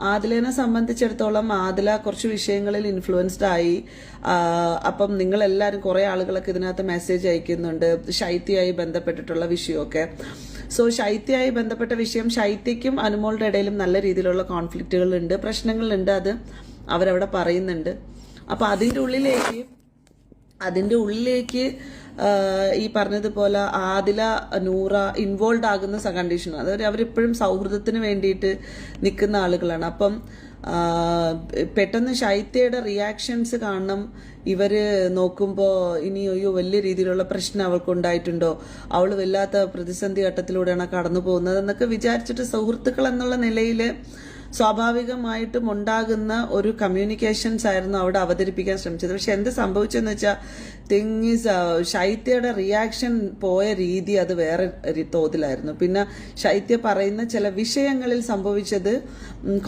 ആദിലേനെ സംബന്ധിച്ചിടത്തോളം ആദില കുറച്ച് വിഷയങ്ങളിൽ ഇൻഫ്ലുവൻസ്ഡ് ആയി. അപ്പം നിങ്ങൾ എല്ലാവരും കുറേ ആളുകളൊക്കെ ഇതിനകത്ത് മെസ്സേജ് അയക്കുന്നുണ്ട്. ശൈത്യമായി ബന്ധപ്പെട്ടിട്ടുള്ള വിഷയമൊക്കെ. സോ ശൈത്യമായി ബന്ധപ്പെട്ട വിഷയം ശൈത്യയ്ക്കും അനുമോളുടെ ഇടയിലും നല്ല രീതിയിലുള്ള കോൺഫ്ലിക്റ്റുകളുണ്ട് പ്രശ്നങ്ങളുണ്ട് അത് അവരവിടെ പറയുന്നുണ്ട്. അപ്പോൾ അതിന്റെ ഉള്ളിലേക്ക് അതിന്റെ ഉള്ളിലേക്ക് ഈ പറഞ്ഞതുപോലെ ആദില നൂറ ഇൻവോൾവ് ആകുന്ന കണ്ടീഷൻ അതായത് അവരിപ്പോഴും സൗഹൃദത്തിന് വേണ്ടിയിട്ട് നിൽക്കുന്ന ആളുകളാണ്. അപ്പം പെട്ടെന്ന് ശൈത്യയുടെ റിയാക്ഷൻസ് കാണണം. ഇവർ നോക്കുമ്പോൾ ഇനി അയ്യോ വലിയ രീതിയിലുള്ള പ്രശ്നം അവൾക്ക് ഉണ്ടായിട്ടുണ്ടോ? അവൾ വല്ലാത്ത പ്രതിസന്ധി ഘട്ടത്തിലൂടെയാണ് കടന്നു പോകുന്നത് എന്നൊക്കെ വിചാരിച്ചിട്ട് സുഹൃത്തുക്കൾ എന്നുള്ള നിലയിൽ സ്വാഭാവികമായിട്ടും ഉണ്ടാകുന്ന ഒരു കമ്മ്യൂണിക്കേഷൻസ് ആയിരുന്നു അവിടെ അവതരിപ്പിക്കാൻ ശ്രമിച്ചത്. പക്ഷെ എന്ത് സംഭവിച്ചെന്ന് വെച്ചാൽ തിങ് ഈസ് ശൈത്യയുടെ റിയാക്ഷൻ പോയ രീതി അത് വേറെ തോതിലായിരുന്നു. പിന്നെ ശൈത്യ പറയുന്ന ചില വിഷയങ്ങളിൽ സംഭവിച്ചത്